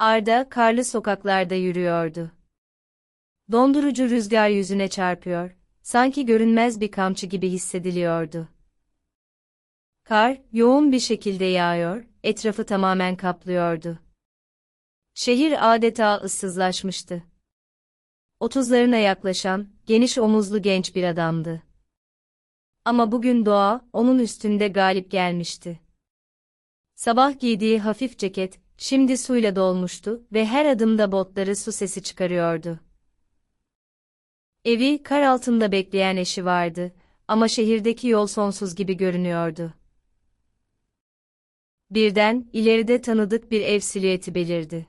Arda karlı sokaklarda yürüyordu. Dondurucu rüzgar yüzüne çarpıyor, sanki görünmez bir kamçı gibi hissediliyordu. Kar, yoğun bir şekilde yağıyor, etrafı tamamen kaplıyordu. Şehir adeta ıssızlaşmıştı. Otuzlarına yaklaşan, geniş omuzlu genç bir adamdı. Ama bugün doğa, onun üstünde galip gelmişti. Sabah giydiği hafif ceket, şimdi suyla dolmuştu ve her adımda botları su sesi çıkarıyordu. Evi, kar altında bekleyen eşi vardı ama şehirdeki yol sonsuz gibi görünüyordu. Birden, ileride tanıdık bir ev silüeti belirdi.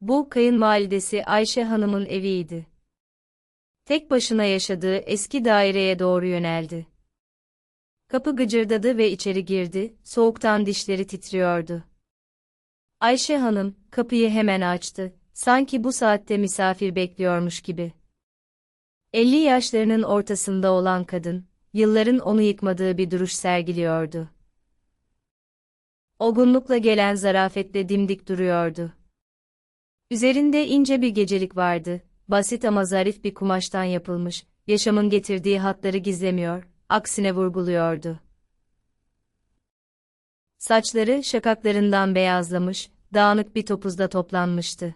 Bu, kayınvalidesi Ayşe Hanım'ın eviydi. Tek başına yaşadığı eski daireye doğru yöneldi. Kapı gıcırdadı ve içeri girdi, soğuktan dişleri titriyordu. Ayşe Hanım, kapıyı hemen açtı, sanki bu saatte misafir bekliyormuş gibi. 50 yaşlarının ortasında olan kadın, yılların onu yıkmadığı bir duruş sergiliyordu. Olgunlukla gelen zarafetle dimdik duruyordu. Üzerinde ince bir gecelik vardı, basit ama zarif bir kumaştan yapılmış, yaşamın getirdiği hatları gizlemiyor, aksine vurguluyordu. Saçları şakaklarından beyazlamış, dağınık bir topuzda toplanmıştı.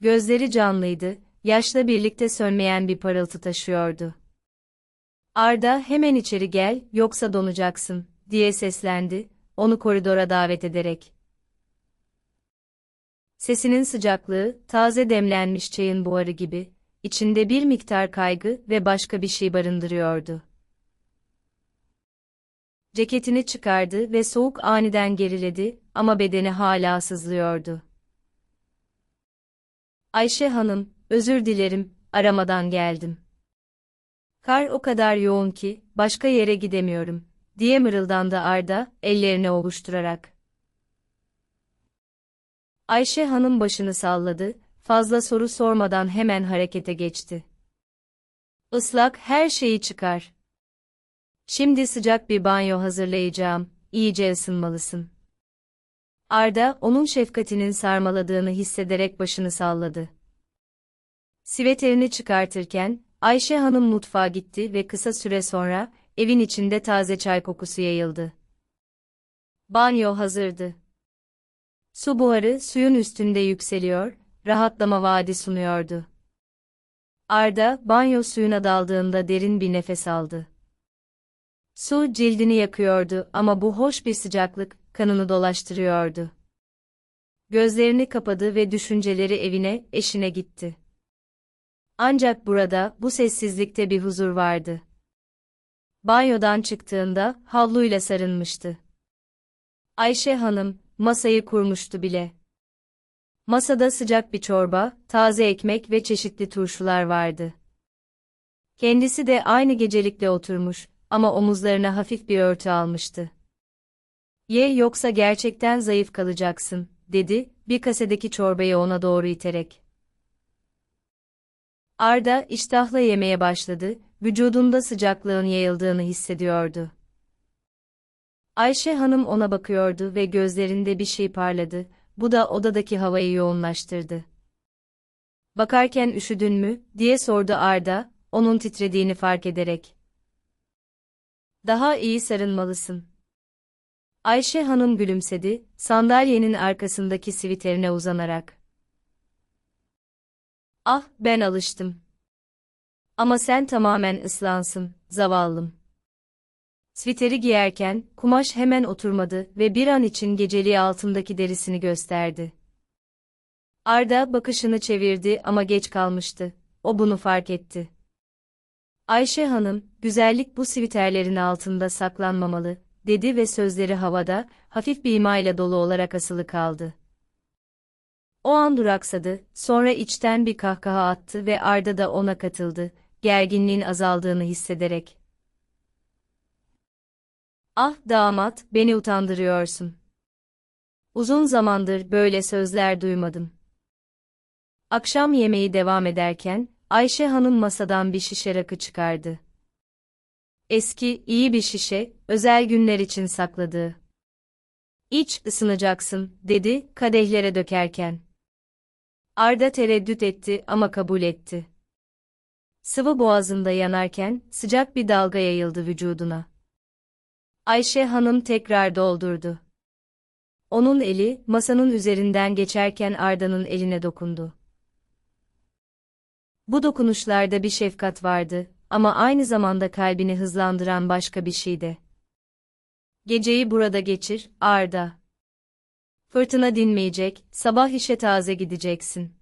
Gözleri canlıydı, yaşla birlikte sönmeyen bir parıltı taşıyordu. Arda hemen içeri gel, yoksa donacaksın, diye seslendi, onu koridora davet ederek. Sesinin sıcaklığı, taze demlenmiş çayın buharı gibi, içinde bir miktar kaygı ve başka bir şey barındırıyordu. Ceketini çıkardı ve soğuk aniden geriledi ama bedeni hala sızlıyordu. Ayşe Hanım, özür dilerim, aramadan geldim. Kar o kadar yoğun ki, başka yere gidemiyorum, diye mırıldandı Arda, ellerini ovuşturarak. Ayşe Hanım başını salladı, fazla soru sormadan hemen harekete geçti. Islak her şeyi çıkar. Şimdi sıcak bir banyo hazırlayacağım, iyice ısınmalısın. Arda, onun şefkatinin sarmaladığını hissederek başını salladı. Siveterini çıkartırken, Ayşe Hanım mutfağa gitti ve kısa süre sonra, evin içinde taze çay kokusu yayıldı. Banyo hazırdı. Su buharı suyun üstünde yükseliyor, rahatlama vaadi sunuyordu. Arda, banyo suyuna daldığında derin bir nefes aldı. Su cildini yakıyordu ama bu hoş bir sıcaklık, kanını dolaştırıyordu. Gözlerini kapadı ve düşünceleri evine, eşine gitti. Ancak burada, bu sessizlikte bir huzur vardı. Banyodan çıktığında, havluyla sarınmıştı. Ayşe Hanım, masayı kurmuştu bile. Masada sıcak bir çorba, taze ekmek ve çeşitli turşular vardı. Kendisi de aynı gecelikle oturmuş ama omuzlarına hafif bir örtü almıştı. Ye yoksa gerçekten zayıf kalacaksın, dedi, bir kasedeki çorbayı ona doğru iterek. Arda iştahla yemeye başladı, vücudunda sıcaklığın yayıldığını hissediyordu. Ayşe Hanım ona bakıyordu ve gözlerinde bir şey parladı, bu da odadaki havayı yoğunlaştırdı. Bakarken üşüdün mü, diye sordu Arda, onun titrediğini fark ederek. Daha iyi sarılmalısın. Ayşe Hanım gülümsedi, sandalyenin arkasındaki sviterine uzanarak. Ah, ben alıştım. Ama sen tamamen ıslansın, zavallım. Sviteri giyerken, kumaş hemen oturmadı ve bir an için geceliği altındaki derisini gösterdi. Arda bakışını çevirdi ama geç kalmıştı. O bunu fark etti. Ayşe Hanım, güzellik bu sviterlerin altında saklanmamalı, dedi ve sözleri havada, hafif bir imayla dolu olarak asılı kaldı. O an duraksadı, sonra içten bir kahkaha attı ve Arda da ona katıldı, gerginliğin azaldığını hissederek. Ah damat, beni utandırıyorsun. Uzun zamandır böyle sözler duymadım. Akşam yemeği devam ederken, Ayşe Hanım masadan bir şişe rakı çıkardı. Eski, iyi bir şişe, özel günler için sakladığı. İç, ısınacaksın, dedi, kadehlere dökerken. Arda tereddüt etti ama kabul etti. Sıvı boğazında yanarken, sıcak bir dalga yayıldı vücuduna. Ayşe Hanım tekrar doldurdu. Onun eli, masanın üzerinden geçerken Arda'nın eline dokundu. Bu dokunuşlarda bir şefkat vardı ama aynı zamanda kalbini hızlandıran başka bir şeydi. Geceyi burada geçir, Arda. Fırtına dinmeyecek, sabah işe taze gideceksin.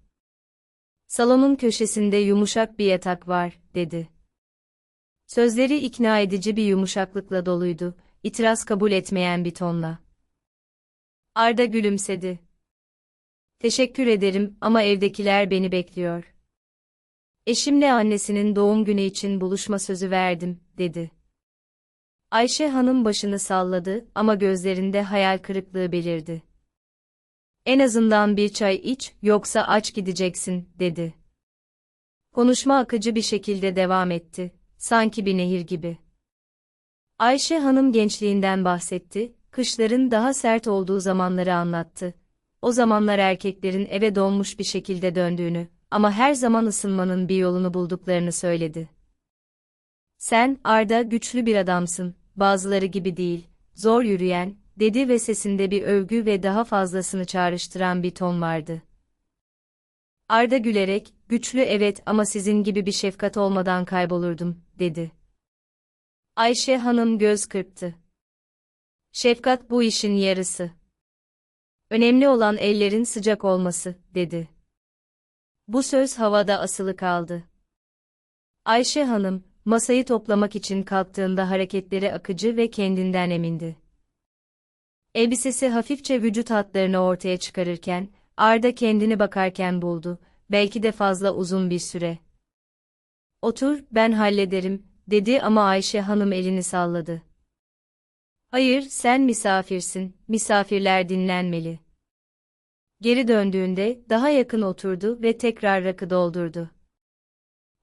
Salonun köşesinde yumuşak bir yatak var, dedi. Sözleri ikna edici bir yumuşaklıkla doluydu, itiraz kabul etmeyen bir tonla. Arda gülümsedi. Teşekkür ederim ama evdekiler beni bekliyor. Eşimle annesinin doğum günü için buluşma sözü verdim, dedi. Ayşe Hanım başını salladı ama gözlerinde hayal kırıklığı belirdi. En azından bir çay iç, yoksa aç gideceksin, dedi. Konuşma akıcı bir şekilde devam etti, sanki bir nehir gibi. Ayşe Hanım gençliğinden bahsetti, kışların daha sert olduğu zamanları anlattı. O zamanlar erkeklerin eve donmuş bir şekilde döndüğünü, ama her zaman ısınmanın bir yolunu bulduklarını söyledi. Sen, Arda, güçlü bir adamsın, bazıları gibi değil, zor yürüyen, dedi ve sesinde bir övgü ve daha fazlasını çağrıştıran bir ton vardı. Arda gülerek, güçlü evet ama sizin gibi bir şefkat olmadan kaybolurdum, dedi. Ayşe Hanım göz kırptı. Şefkat bu işin yarısı. Önemli olan ellerin sıcak olması, dedi. Bu söz havada asılı kaldı. Ayşe Hanım, masayı toplamak için kalktığında hareketleri akıcı ve kendinden emindi. Elbisesi hafifçe vücut hatlarını ortaya çıkarırken, Arda kendini bakarken buldu, belki de fazla uzun bir süre. Otur, ben hallederim, dedi ama Ayşe Hanım elini salladı. Hayır, sen misafirsin, misafirler dinlenmeli. Geri döndüğünde daha yakın oturdu ve tekrar rakı doldurdu.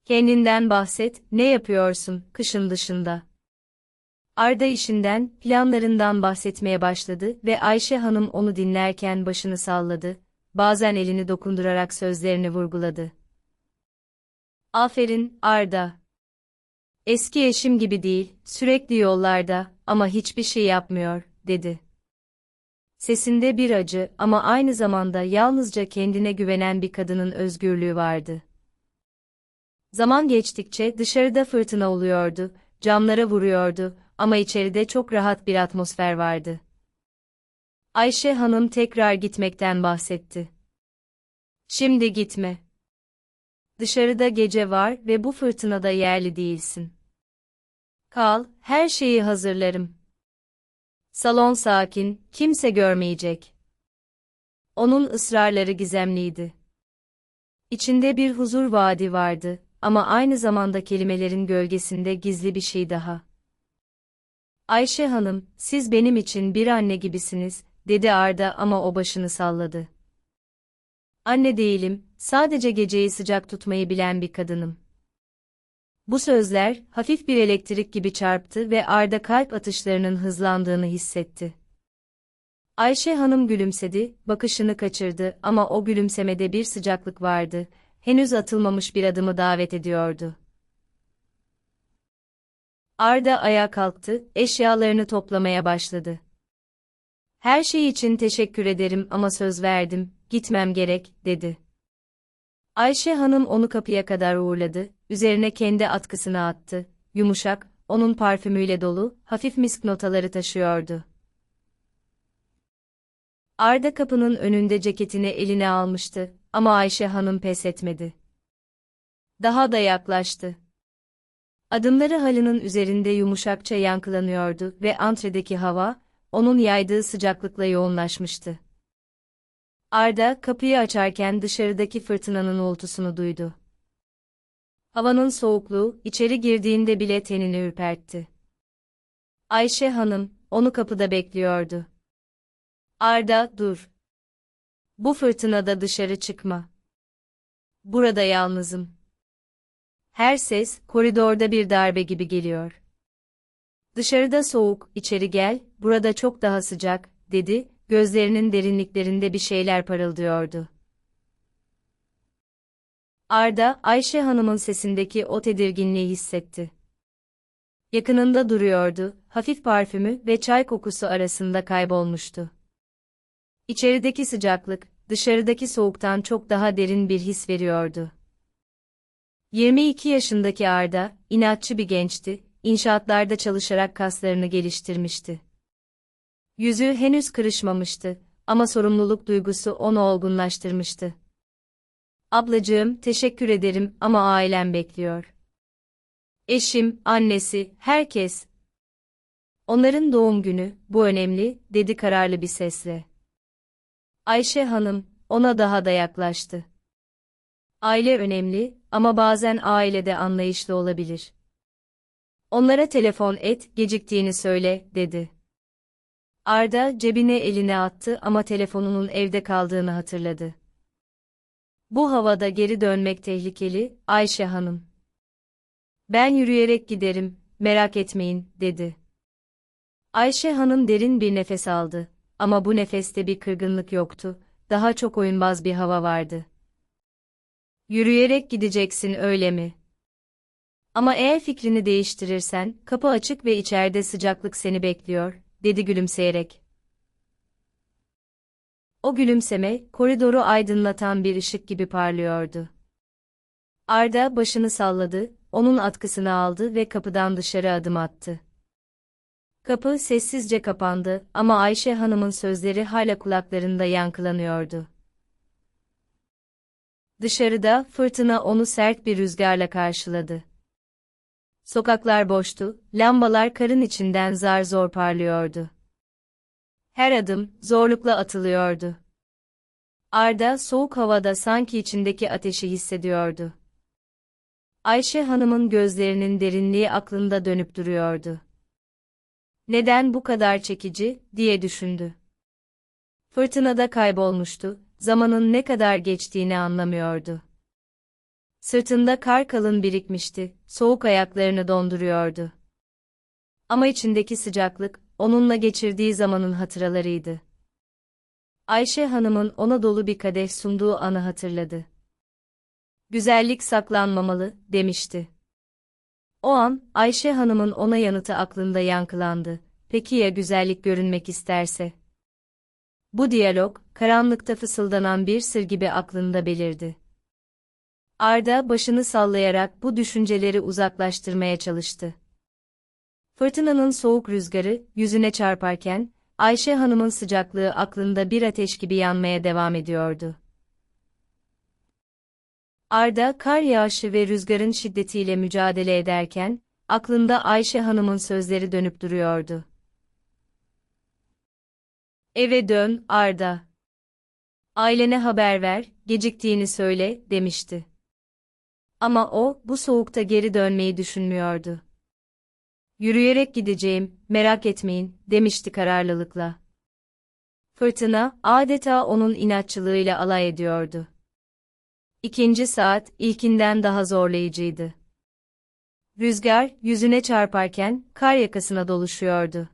Kendinden bahset, ne yapıyorsun, kışın dışında? Arda işinden, planlarından bahsetmeye başladı ve Ayşe Hanım onu dinlerken başını salladı, bazen elini dokundurarak sözlerini vurguladı. Aferin, Arda. Eski eşim gibi değil, sürekli yollarda ama hiçbir şey yapmıyor, dedi. Sesinde bir acı ama aynı zamanda yalnızca kendine güvenen bir kadının özgürlüğü vardı. Zaman geçtikçe dışarıda fırtına oluyordu, camlara vuruyordu ama içeride çok rahat bir atmosfer vardı. Ayşe Hanım tekrar gitmekten bahsetti. Şimdi gitme. Dışarıda gece var ve bu fırtınada yerli değilsin. Kal, her şeyi hazırlarım. Salon sakin, kimse görmeyecek. Onun ısrarları gizemliydi. İçinde bir huzur vaadi vardı ama aynı zamanda kelimelerin gölgesinde gizli bir şey daha. Ayşe Hanım, siz benim için bir anne gibisiniz, dedi Arda ama o başını salladı. Anne değilim, sadece geceyi sıcak tutmayı bilen bir kadınım. Bu sözler, hafif bir elektrik gibi çarptı ve Arda kalp atışlarının hızlandığını hissetti. Ayşe Hanım gülümsedi, bakışını kaçırdı ama o gülümsemede bir sıcaklık vardı, henüz atılmamış bir adımı davet ediyordu. Arda ayağa kalktı, eşyalarını toplamaya başladı. Her şey için teşekkür ederim ama söz verdim, gitmem gerek, dedi. Ayşe Hanım onu kapıya kadar uğurladı, üzerine kendi atkısını attı, yumuşak, onun parfümüyle dolu, hafif misk notaları taşıyordu. Arda kapının önünde ceketini eline almıştı ama Ayşe Hanım pes etmedi. Daha da yaklaştı. Adımları halının üzerinde yumuşakça yankılanıyordu ve antredeki hava, onun yaydığı sıcaklıkla yoğunlaşmıştı. Arda kapıyı açarken dışarıdaki fırtınanın uğultusunu duydu. Havanın soğukluğu içeri girdiğinde bile tenini ürpertti. Ayşe Hanım onu kapıda bekliyordu. Arda dur. Bu fırtınada dışarı çıkma. Burada yalnızım. Her ses koridorda bir darbe gibi geliyor. Dışarıda soğuk, içeri gel, burada çok daha sıcak, dedi gözlerinin derinliklerinde bir şeyler parıldıyordu. Arda, Ayşe Hanım'ın sesindeki o tedirginliği hissetti. Yakınında duruyordu, hafif parfümü ve çay kokusu arasında kaybolmuştu. İçerideki sıcaklık, dışarıdaki soğuktan çok daha derin bir his veriyordu. 22 yaşındaki Arda, inatçı bir gençti, inşaatlarda çalışarak kaslarını geliştirmişti. Yüzü henüz kırışmamıştı ama sorumluluk duygusu onu olgunlaştırmıştı. Ablacığım, teşekkür ederim ama ailem bekliyor. Eşim, annesi, herkes. Onların doğum günü, bu önemli, dedi kararlı bir sesle. Ayşe Hanım, ona daha da yaklaştı. Aile önemli ama bazen aile de anlayışlı olabilir. Onlara telefon et, geciktiğini söyle, dedi. Arda cebine elini attı ama telefonunun evde kaldığını hatırladı. Bu havada geri dönmek tehlikeli, Ayşe Hanım. Ben yürüyerek giderim, merak etmeyin, dedi. Ayşe Hanım derin bir nefes aldı. Ama bu nefeste bir kırgınlık yoktu, daha çok oyunbaz bir hava vardı. Yürüyerek gideceksin öyle mi? Ama eğer fikrini değiştirirsen, kapı açık ve içeride sıcaklık seni bekliyor, dedi gülümseyerek. O gülümseme, koridoru aydınlatan bir ışık gibi parlıyordu. Arda başını salladı, onun atkısını aldı ve kapıdan dışarı adım attı. Kapı sessizce kapandı ama Ayşe Hanım'ın sözleri hala kulaklarında yankılanıyordu. Dışarıda fırtına onu sert bir rüzgarla karşıladı. Sokaklar boştu, lambalar karın içinden zar zor parlıyordu. Her adım zorlukla atılıyordu. Arda soğuk havada sanki içindeki ateşi hissediyordu. Ayşe Hanım'ın gözlerinin derinliği aklında dönüp duruyordu. Neden bu kadar çekici, diye düşündü. Fırtınada kaybolmuştu, zamanın ne kadar geçtiğini anlamıyordu. Sırtında kar kalın birikmişti, soğuk ayaklarını donduruyordu. Ama içindeki sıcaklık, onunla geçirdiği zamanın hatıralarıydı. Ayşe Hanım'ın ona dolu bir kadeh sunduğu anı hatırladı. Güzellik saklanmamalı, demişti. O an, Ayşe Hanım'ın ona yanıtı aklında yankılandı. Peki ya güzellik görünmek isterse? Bu diyalog, karanlıkta fısıldanan bir sır gibi aklında belirdi. Arda başını sallayarak bu düşünceleri uzaklaştırmaya çalıştı. Fırtınanın soğuk rüzgarı yüzüne çarparken, Ayşe Hanım'ın sıcaklığı aklında bir ateş gibi yanmaya devam ediyordu. Arda kar yağışı ve rüzgarın şiddetiyle mücadele ederken, aklında Ayşe Hanım'ın sözleri dönüp duruyordu. Eve dön, Arda. Ailene haber ver, geciktiğini söyle, demişti. Ama o, bu soğukta geri dönmeyi düşünmüyordu. Yürüyerek gideceğim, merak etmeyin, demişti kararlılıkla. Fırtına, adeta onun inatçılığıyla alay ediyordu. İkinci saat, ilkinden daha zorlayıcıydı. Rüzgar, yüzüne çarparken, kar yakasına doluşuyordu.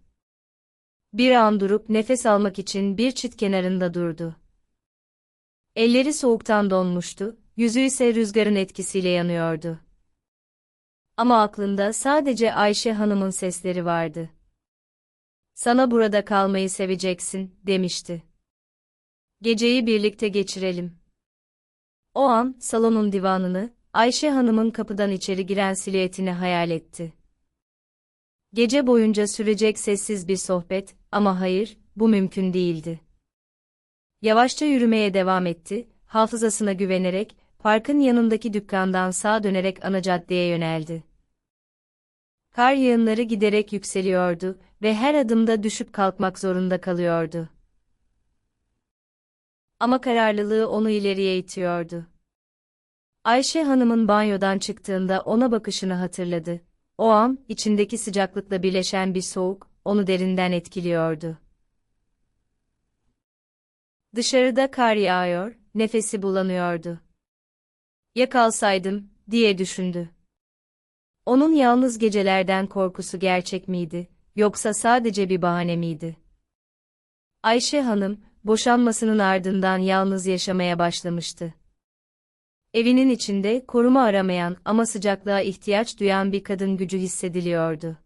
Bir an durup nefes almak için bir çit kenarında durdu. Elleri soğuktan donmuştu, yüzü ise rüzgarın etkisiyle yanıyordu. Ama aklında sadece Ayşe Hanım'ın sesleri vardı. Sana burada kalmayı seveceksin, demişti. Geceyi birlikte geçirelim. O an, salonun divanını, Ayşe Hanım'ın kapıdan içeri giren silüetini hayal etti. Gece boyunca sürecek sessiz bir sohbet, ama hayır, bu mümkün değildi. Yavaşça yürümeye devam etti, hafızasına güvenerek, parkın yanındaki dükkandan sağa dönerek ana caddeye yöneldi. Kar yığınları giderek yükseliyordu ve her adımda düşüp kalkmak zorunda kalıyordu. Ama kararlılığı onu ileriye itiyordu. Ayşe Hanım'ın banyodan çıktığında ona bakışını hatırladı. O an, içindeki sıcaklıkla birleşen bir soğuk, onu derinden etkiliyordu. Dışarıda kar yağıyor, nefesi bulanıyordu. Ya kalsaydım, diye düşündü. Onun yalnız gecelerden korkusu gerçek miydi, yoksa sadece bir bahane miydi? Ayşe Hanım, boşanmasının ardından yalnız yaşamaya başlamıştı. Evinin içinde koruma aramayan ama sıcaklığa ihtiyaç duyan bir kadın gücü hissediliyordu.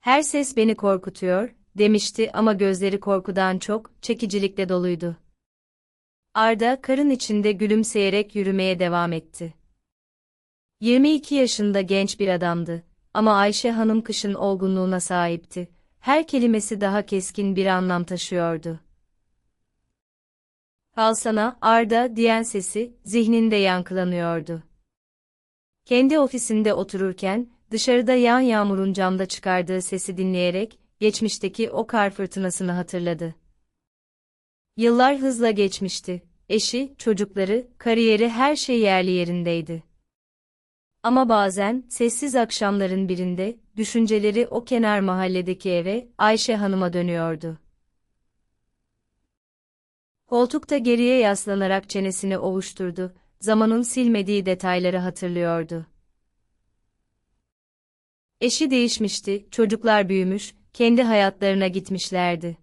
Her ses beni korkutuyor, demişti ama gözleri korkudan çok, çekicilikle doluydu. Arda, karın içinde gülümseyerek yürümeye devam etti. 22 yaşında genç bir adamdı ama Ayşe Hanım kışın olgunluğuna sahipti. Her kelimesi daha keskin bir anlam taşıyordu. Kalsana, Arda diyen sesi zihninde yankılanıyordu. Kendi ofisinde otururken, dışarıda yağan yağmurun camda çıkardığı sesi dinleyerek, geçmişteki o kar fırtınasını hatırladı. Yıllar hızla geçmişti. Eşi, çocukları, kariyeri her şey yerli yerindeydi. Ama bazen, sessiz akşamların birinde, düşünceleri o kenar mahalledeki eve, Ayşe Hanım'a dönüyordu. Koltukta geriye yaslanarak çenesini ovuşturdu, zamanın silmediği detayları hatırlıyordu. Eşi değişmişti, çocuklar büyümüş, kendi hayatlarına gitmişlerdi.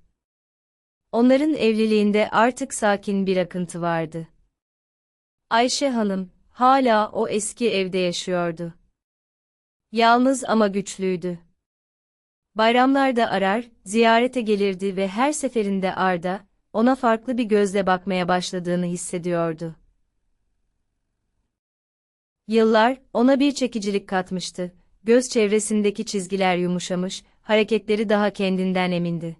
Onların evliliğinde artık sakin bir akıntı vardı. Ayşe Hanım, hala o eski evde yaşıyordu. Yalnız ama güçlüydü. Bayramlarda arar, ziyarete gelirdi ve her seferinde Arda, ona farklı bir gözle bakmaya başladığını hissediyordu. Yıllar, ona bir çekicilik katmıştı, göz çevresindeki çizgiler yumuşamış, hareketleri daha kendinden emindi.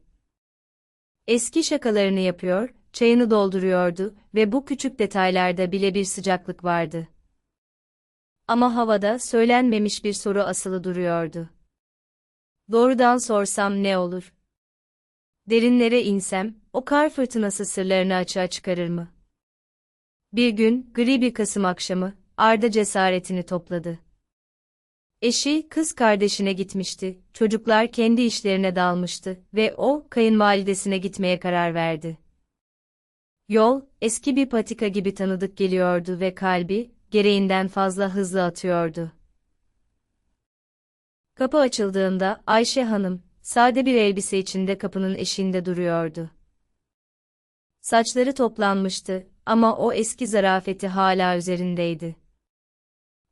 Eski şakalarını yapıyor, çayını dolduruyordu ve bu küçük detaylarda bile bir sıcaklık vardı. Ama havada söylenmemiş bir soru asılı duruyordu. Doğrudan sorsam ne olur? Derinlere insem, o kar fırtınası sırlarını açığa çıkarır mı? Bir gün, gri bir Kasım akşamı, Arda cesaretini topladı. Eşi, kız kardeşine gitmişti, çocuklar kendi işlerine dalmıştı ve o, kayınvalidesine gitmeye karar verdi. Yol, eski bir patika gibi tanıdık geliyordu ve kalbi, gereğinden fazla hızlı atıyordu. Kapı açıldığında Ayşe Hanım, sade bir elbise içinde kapının eşiğinde duruyordu. Saçları toplanmıştı ama o eski zarafeti hala üzerindeydi.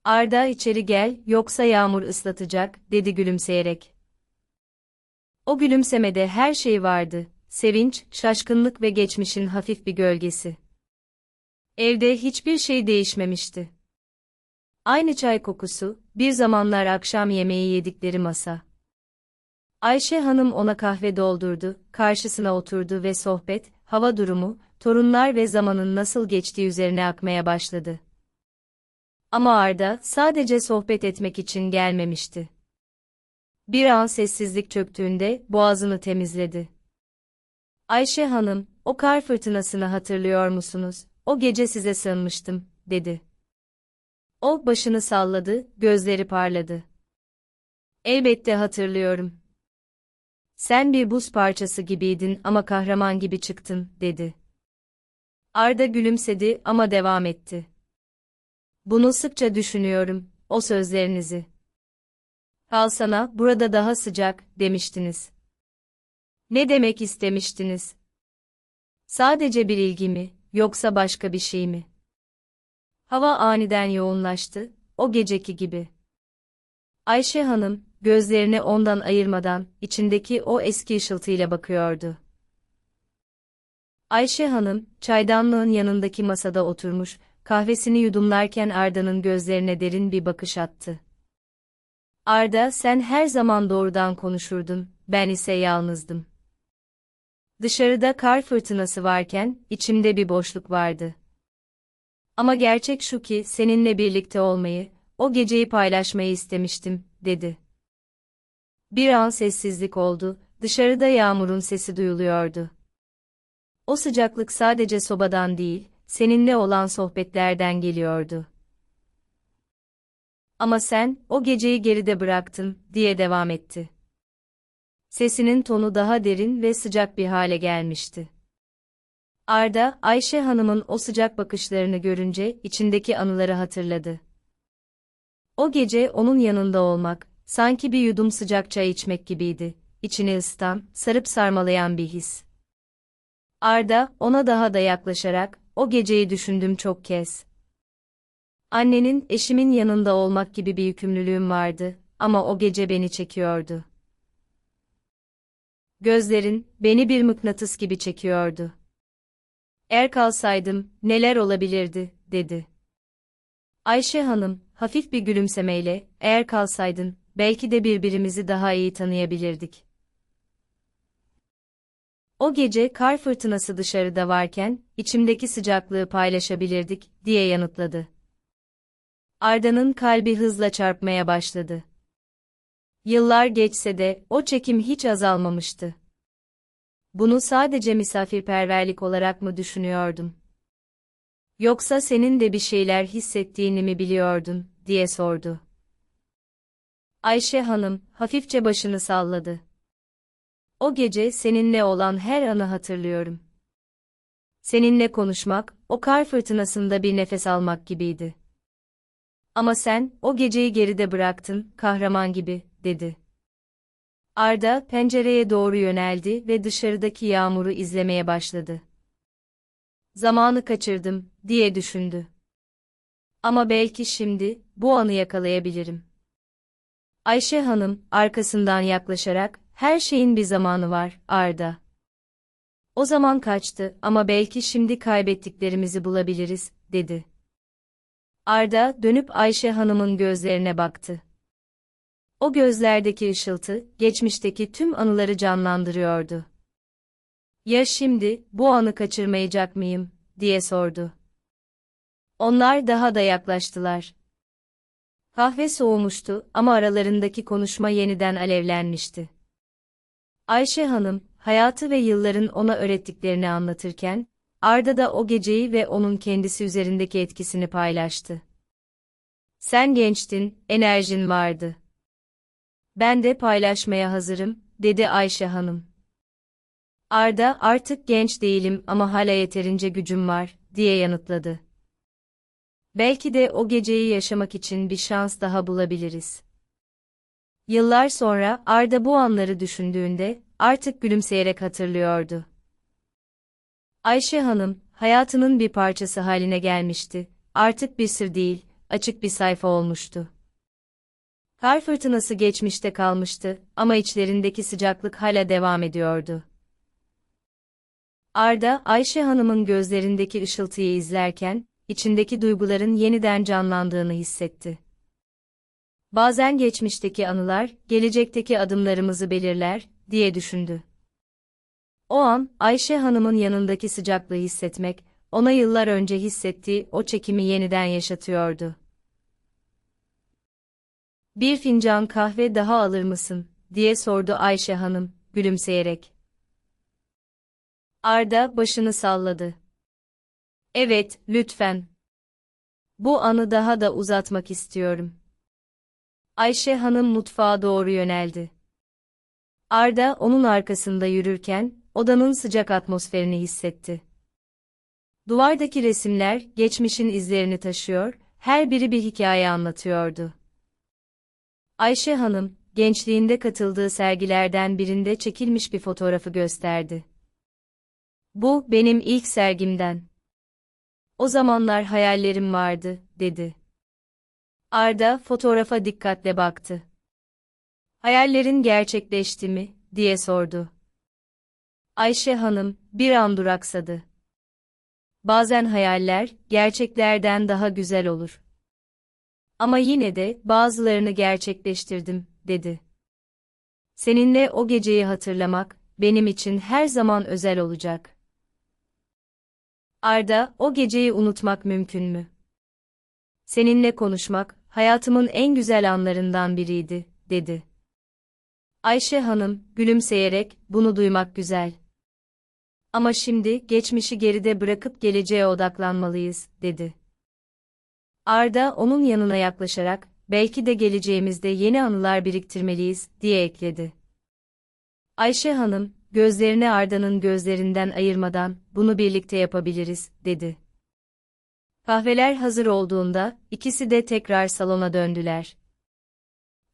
Arda içeri gel, yoksa yağmur ıslatacak, dedi gülümseyerek. O gülümsemede her şey vardı, sevinç, şaşkınlık ve geçmişin hafif bir gölgesi. Evde hiçbir şey değişmemişti. Aynı çay kokusu, bir zamanlar akşam yemeği yedikleri masa. Ayşe Hanım ona kahve doldurdu, karşısına oturdu ve sohbet, hava durumu, torunlar ve zamanın nasıl geçtiği üzerine akmaya başladı. Ama Arda sadece sohbet etmek için gelmemişti. Bir an sessizlik çöktüğünde boğazını temizledi. Ayşe Hanım, o kar fırtınasını hatırlıyor musunuz? O gece size sığınmıştım, dedi. O başını salladı, gözleri parladı. Elbette hatırlıyorum. Sen bir buz parçası gibiydin ama kahraman gibi çıktın, dedi. Arda gülümsedi ama devam etti. Bunu sıkça düşünüyorum, o sözlerinizi. Kalsana, burada daha sıcak, demiştiniz. Ne demek istemiştiniz? Sadece bir ilgi mi, yoksa başka bir şey mi? Hava aniden yoğunlaştı, o geceki gibi. Ayşe Hanım, gözlerini ondan ayırmadan, içindeki o eski ışıltıyla bakıyordu. Ayşe Hanım, çaydanlığın yanındaki masada oturmuş, kahvesini yudumlarken Arda'nın gözlerine derin bir bakış attı. Arda, sen her zaman doğrudan konuşurdun, ben ise yalnızdım. Dışarıda kar fırtınası varken, içimde bir boşluk vardı. Ama gerçek şu ki, seninle birlikte olmayı, o geceyi paylaşmayı istemiştim, dedi. Bir an sessizlik oldu, dışarıda yağmurun sesi duyuluyordu. O sıcaklık sadece sobadan değil, seninle olan sohbetlerden geliyordu. Ama sen, o geceyi geride bıraktın, diye devam etti. Sesinin tonu daha derin ve sıcak bir hale gelmişti. Arda, Ayşe Hanım'ın o sıcak bakışlarını görünce içindeki anıları hatırladı. O gece onun yanında olmak, sanki bir yudum sıcak çay içmek gibiydi. içini ısıtan, sarıp sarmalayan bir his. Arda, ona daha da yaklaşarak, o geceyi düşündüm çok kez. Annenin, eşimin yanında olmak gibi bir yükümlülüğüm vardı, ama o gece beni çekiyordu. Gözlerin, beni bir mıknatıs gibi çekiyordu. Eğer kalsaydım, neler olabilirdi, dedi. Ayşe Hanım, hafif bir gülümsemeyle, eğer kalsaydın, belki de birbirimizi daha iyi tanıyabilirdik. O gece kar fırtınası dışarıda varken, içimdeki sıcaklığı paylaşabilirdik, diye yanıtladı. Arda'nın kalbi hızla çarpmaya başladı. Yıllar geçse de, o çekim hiç azalmamıştı. Bunu sadece misafirperverlik olarak mı düşünüyordum? Yoksa senin de bir şeyler hissettiğini mi biliyordun, diye sordu. Ayşe Hanım, hafifçe başını salladı. O gece seninle olan her anı hatırlıyorum. Seninle konuşmak, o kar fırtınasında bir nefes almak gibiydi. Ama sen, o geceyi geride bıraktın, kahraman gibi, dedi. Arda, pencereye doğru yöneldi ve dışarıdaki yağmuru izlemeye başladı. Zamanı kaçırdım, diye düşündü. Ama belki şimdi, bu anı yakalayabilirim. Ayşe Hanım, arkasından yaklaşarak, her şeyin bir zamanı var, Arda. O zaman kaçtı ama belki şimdi kaybettiklerimizi bulabiliriz, dedi. Arda, dönüp Ayşe Hanım'ın gözlerine baktı. O gözlerdeki ışıltı, geçmişteki tüm anıları canlandırıyordu. Ya şimdi, bu anı kaçırmayacak mıyım, diye sordu. Onlar daha da yaklaştılar. Kahve soğumuştu ama aralarındaki konuşma yeniden alevlenmişti. Ayşe Hanım, hayatı ve yılların ona öğrettiklerini anlatırken, Arda da o geceyi ve onun kendisi üzerindeki etkisini paylaştı. Sen gençtin, enerjin vardı. Ben de paylaşmaya hazırım, dedi Ayşe Hanım. Arda, artık genç değilim ama hala yeterince gücüm var, diye yanıtladı. Belki de o geceyi yaşamak için bir şans daha bulabiliriz. Yıllar sonra Arda bu anları düşündüğünde artık gülümseyerek hatırlıyordu. Ayşe Hanım, hayatının bir parçası haline gelmişti. Artık bir sır değil, açık bir sayfa olmuştu. Kar fırtınası geçmişte kalmıştı ama içlerindeki sıcaklık hala devam ediyordu. Arda, Ayşe Hanım'ın gözlerindeki ışıltıyı izlerken, içindeki duyguların yeniden canlandığını hissetti. Bazen geçmişteki anılar, gelecekteki adımlarımızı belirler, diye düşündü. O an, Ayşe Hanım'ın yanındaki sıcaklığı hissetmek, ona yıllar önce hissettiği o çekimi yeniden yaşatıyordu. Bir fincan kahve daha alır mısın, diye sordu Ayşe Hanım, gülümseyerek. Arda başını salladı. Evet, lütfen. Bu anı daha da uzatmak istiyorum. Ayşe Hanım mutfağa doğru yöneldi. Arda onun arkasında yürürken, odanın sıcak atmosferini hissetti. Duvardaki resimler, geçmişin izlerini taşıyor, her biri bir hikaye anlatıyordu. Ayşe Hanım, gençliğinde katıldığı sergilerden birinde çekilmiş bir fotoğrafı gösterdi. Bu, benim ilk sergimden. O zamanlar hayallerim vardı, dedi. Arda, fotoğrafa dikkatle baktı. Hayallerin gerçekleşti mi, diye sordu. Ayşe Hanım, bir an duraksadı. Bazen hayaller, gerçeklerden daha güzel olur. Ama yine de, bazılarını gerçekleştirdim, dedi. Seninle o geceyi hatırlamak, benim için her zaman özel olacak. Arda, o geceyi unutmak mümkün mü? Seninle konuşmak, hayatımın en güzel anlarından biriydi, dedi. Ayşe Hanım, gülümseyerek, bunu duymak güzel. Ama şimdi, geçmişi geride bırakıp geleceğe odaklanmalıyız, dedi. Arda, onun yanına yaklaşarak, belki de geleceğimizde yeni anılar biriktirmeliyiz, diye ekledi. Ayşe Hanım, gözlerini Arda'nın gözlerinden ayırmadan, bunu birlikte yapabiliriz, dedi. Kahveler hazır olduğunda, ikisi de tekrar salona döndüler.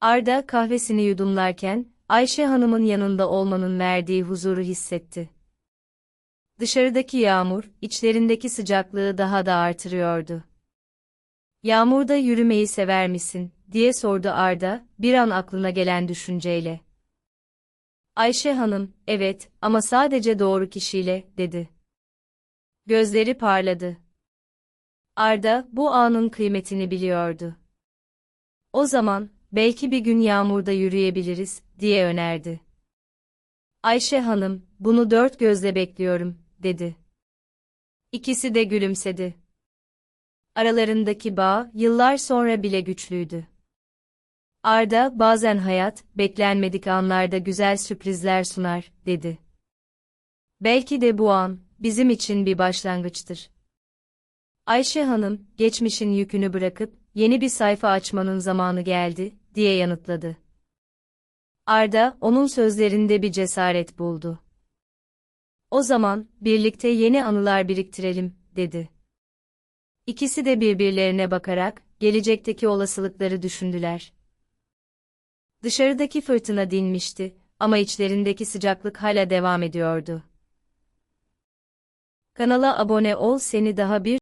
Arda kahvesini yudumlarken, Ayşe Hanım'ın yanında olmanın verdiği huzuru hissetti. Dışarıdaki yağmur, içlerindeki sıcaklığı daha da artırıyordu. Yağmurda yürümeyi sever misin, diye sordu Arda, bir an aklına gelen düşünceyle. Ayşe Hanım, evet, ama sadece doğru kişiyle, dedi. Gözleri parladı. Arda, bu anın kıymetini biliyordu. O zaman, belki bir gün yağmurda yürüyebiliriz, diye önerdi. Ayşe Hanım, bunu dört gözle bekliyorum, dedi. İkisi de gülümsedi. Aralarındaki bağ, yıllar sonra bile güçlüydü. Arda, bazen hayat, beklenmedik anlarda güzel sürprizler sunar, dedi. Belki de bu an, bizim için bir başlangıçtır. Ayşe Hanım, geçmişin yükünü bırakıp, yeni bir sayfa açmanın zamanı geldi, diye yanıtladı. Arda, onun sözlerinde bir cesaret buldu. O zaman, birlikte yeni anılar biriktirelim, dedi. İkisi de birbirlerine bakarak, gelecekteki olasılıkları düşündüler. Dışarıdaki fırtına dinmişti, ama içlerindeki sıcaklık hala devam ediyordu. Kanala abone ol seni daha bir